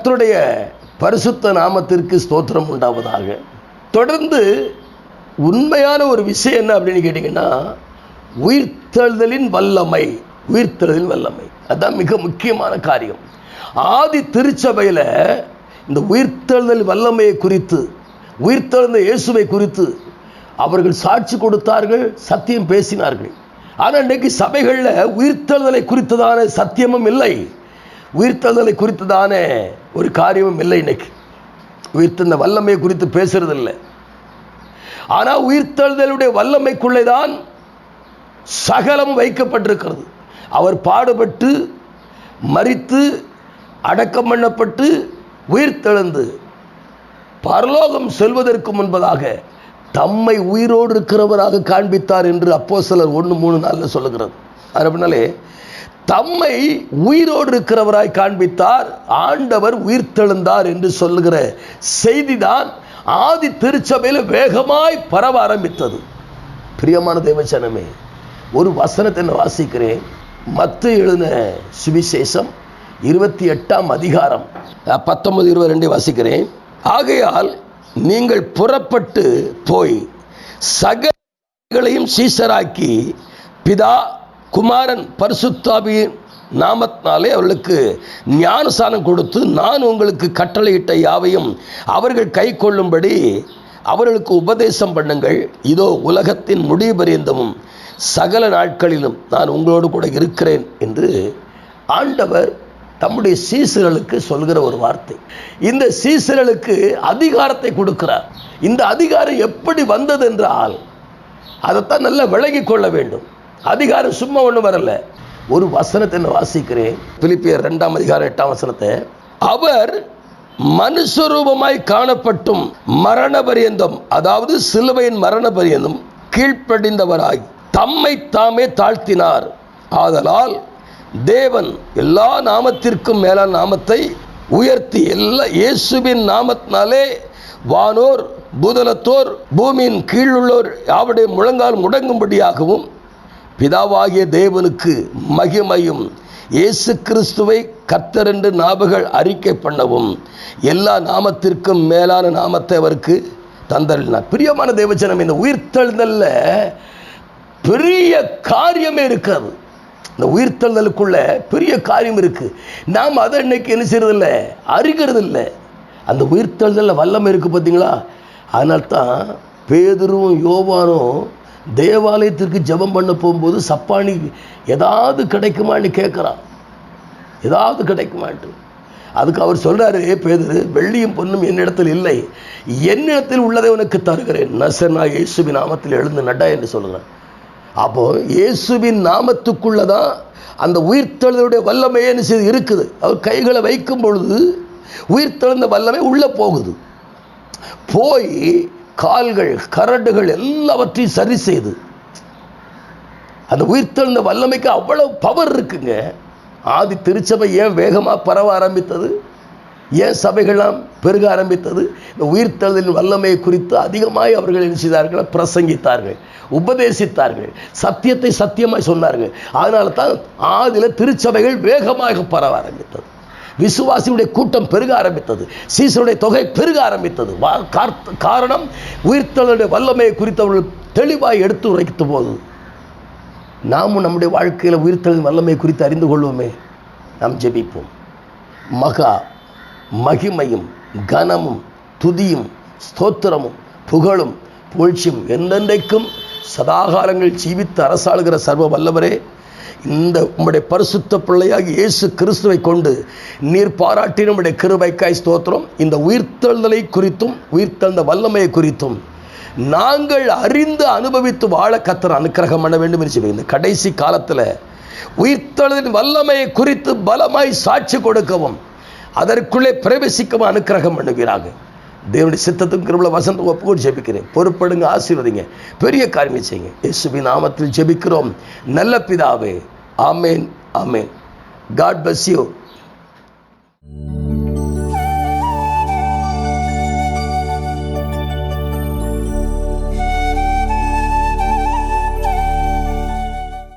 கர்த்தருடைய பரிசுத்த நாமத்திற்கு ஸ்தோத்திரம் உண்டாவதாக. தொடர்ந்து உண்மையான ஒரு விஷயம் என்ன அப்படின்னு கேட்டிங்கன்னா உயிர்த்தெழுதலின் வல்லமை உயிர்த்தெழுதலின் வல்லமை. அதுதான் மிக முக்கியமான காரியம். ஆதி திருச்சபையில் இந்த உயிர்த்தெழுதல் வல்லமையை குறித்து உயிர்த்தெழுந்த இயேசுவை குறித்து அவர்கள் சாட்சி கொடுத்தார்கள் சத்தியம் பேசினார்கள். ஆனால் இன்றைக்கு சபைகளில் உயிர்த்தெழுதலை குறித்ததான சத்தியமும் இல்லை. உயிர்த்தெழுதலை குறித்ததான ஒரு காரியமும் இல்லை இன்னைக்கு. உயிர்த்தந்த வல்லமை குறித்து பேசுறது இல்லை ஆனால் உயிர்த்தெழுதலுடைய வல்லமைக்குள்ளே தான் சகலம் வைக்கப்பட்டிருக்கிறது. அவர் பாடுபட்டு மறித்து அடக்கம் பண்ணப்பட்டு உயிர்த்தெழுந்து பரலோகம் செல்வதற்கு முன்பதாக தம்மை உயிரோடு இருக்கிறவராக காண்பித்தார் என்று அப்போ சிலர் ஒன்று மூணு நாளில் சொல்லுகிறது அப்படின்னாலே தம்மை உயிரோடு இருக்கிறவராய் காண்பித்தார். ஆண்டவர் உயிர்த்தெழுந்தார் என்று சொல்லுகிற செய்திதான் ஆதி திருச்சபையில் வேகமாய் பரவ ஆரம்பித்தது. பிரியமான தேவச்சனமே ஒரு வசனத்தை நான் வாசிக்கிறேன். மத்து எழுதின சுவிசேஷம் இருபத்தி எட்டாம் அதிகாரம். பத்தொன்பது இருபது ரெண்டு வாசிக்கிறேன். ஆகையால் நீங்கள் புறப்பட்டு போய் சகலையும் சீசராக்கி பிதா குமாரன் பரிசுத்தாபியின் நாமத்தினாலே அவர்களுக்கு ஞானசானம் கொடுத்து நான் உங்களுக்கு கட்டளையிட்ட யாவையும் அவர்கள் கை கொள்ளும்படி அவர்களுக்கு உபதேசம் பண்ணுங்கள். இதோ உலகத்தின் முடிவு பரியந்தமும் சகல நாட்களிலும் நான் உங்களோடு கூட இருக்கிறேன் என்று ஆண்டவர் தம்முடைய சீசர்களுக்கு சொல்கிற ஒரு வார்த்தை. இந்த சீசர்களுக்கு அதிகாரத்தை கொடுக்கிறார். இந்த அதிகாரம் எப்படி வந்தது என்றால் அதைத்தான் நல்லா விளங்கி கொள்ள வேண்டும். அதிகாரம் சும்மா ஒன்றும் வரல. ஒரு வசனத்தை நான் வாசிக்கிறேன். பிலிப்பியர் ரெண்டாம் அதிகாரம் எட்டாம் வசனத்தை. அவர் மனுஷரூபமாய் காணப்பட்டும் மரண பரியந்தம் அதாவது சிலுவையின் மரண பரியந்தம் கீழ்ப்படிந்தவராய் தம்மை தாமே தாழ்த்தினார். ஆதலால் தேவன் எல்லா நாமத்திற்கும் மேலான நாமத்தை உயர்த்தி எல்லா இயேசுவின் நாமத்தினாலே வானோர் பூதலத்தோர் பூமியின் கீழுள்ளோர் யாவுடைய முழங்கால் முடங்கும்படியாகவும் பிதாவாகிய தேவனுக்கு மகிமையும் இயேசு கிறிஸ்துவை கர்த்தர் என்று நாபகள் அறிக்கை பண்ணவும் எல்லா நாமத்திற்கும் மேலான நாமத்தை அவருக்கு தந்தரினார் பிரியமான தேவச்சனம் இந்த உயிர்த்தெழுதல்ல பெரிய காரியமே இருக்காது. இந்த உயிர்த்தெழுதலுக்குள்ள பெரிய காரியம் இருக்கு. நாம் அதை இன்னைக்கு என்ன செய்யறதில்ல? அறிகிறது இல்லை அந்த உயிர்த்தெழுதலில் வல்லமை இருக்குது பார்த்தீங்களா அதனால்தான் பேதுருவும் யோவானும் தேவாலயத்திற்கு ஜெபம் பண்ண போகும்போது சப்பானி ஏதாவது கிடைக்குமான்னு கேட்குறான். ஏதாவது கிடைக்குமான்ட்டு அதுக்கு அவர் சொல்றாரு பேதர் வெள்ளியும் பொண்ணும் என்னிடத்தில் இல்லை. என்னிடத்தில் உள்ளதை உனக்கு தருகிறேன். நசனா இயேசுவின் நாமத்தில் எழுந்து நடா என்று சொல்கிறேன் அப்போ இயேசுவின் நாமத்துக்குள்ள தான் அந்த உயிர்த்தெழுதலுடைய வல்லமை என்ன செய்து இருக்குது. அவர் கைகளை வைக்கும் பொழுது உயிர்த்தெழுந்த வல்லமை உள்ளே போகுது. போய் கால்கள் கரடுகள் எல்லாவற்றையும் சரி செய்து. அந்த உயிர்த்தெழுந்த வல்லமைக்கு அவ்வளவு பவர் இருக்குங்க. ஆதி திருச்சபை ஏன் வேகமாக பரவ ஆரம்பித்தது? ஏன் சபைகள்லாம் பெருக ஆரம்பித்தது? இந்த உயிர்த்தெழுதலின் வல்லமையை குறித்து அதிகமாய் அவர்கள் என்ன செய்தார்கள்? பிரசங்கித்தார்கள் உபதேசித்தார்கள் சத்தியத்தை சத்தியமாய் சொன்னார்கள். அதனால தான் ஆதியில் திருச்சபைகள் வேகமாக பரவ ஆரம்பித்தது. விசுவாசியுடைய கூட்டம் பெருக ஆரம்பித்தது. சீசனுடைய தொகை பெருக ஆரம்பித்தது. காரணம் உயிர்த்தலுடைய வல்லமையை குறித்து அவர்கள் தெளிவாய் எடுத்து உரைத்த போது நாமும் நம்முடைய வாழ்க்கையில் உயிர்த்தலின் வல்லமை குறித்து அறிந்து கொள்வோமே. நாம் ஜெபிப்போம். மகா மகிமையும் கனமும் துதியும் ஸ்தோத்திரமும் புகழும் புகழ்ச்சியும் என்றென்றைக்கும் சதாகாலங்கள் ஜீவித்து அரசாளுகிற சர்வ வல்லவரே. இந்த உம்முடைய பரிசுத்த பிள்ளையாக இயேசு கிறிஸ்துவை கொண்டு நீர் பாராட்டி நம்முடைய கிருபைக்காய் ஸ்தோத்திரம். இந்த உயிர்த்தெழுதலை குறித்தும் உயிர்த்தெழுந்த வல்லமையை குறித்தும் நாங்கள் அறிந்து அனுபவித்து வாழ கத்திர அனுக்கிரகம் பண்ண வேண்டும் என்று சொல்லி இந்த கடைசி காலத்தில் உயிர்த்தெழுதின் வல்லமையை குறித்து பலமாய் சாட்சி கொடுக்கவும் அதற்குள்ளே பிரவேசிக்கவும் அனுக்கிரகம் பண்ணுகிறார்கள் దేవుని చిత్తత్వం కృపల వసంతం ఒప్పుకొని జెபிக்கிறேன் பொறுப்படுங்க ஆசீர்வதிங்க. பெரிய காரியம் செய்யுங்க. இயேசுவின் நாமத்தில் ஜெபிக்கிறோம். நல்ல பிதாவே. ஆமேன் ஆமேன். God bless you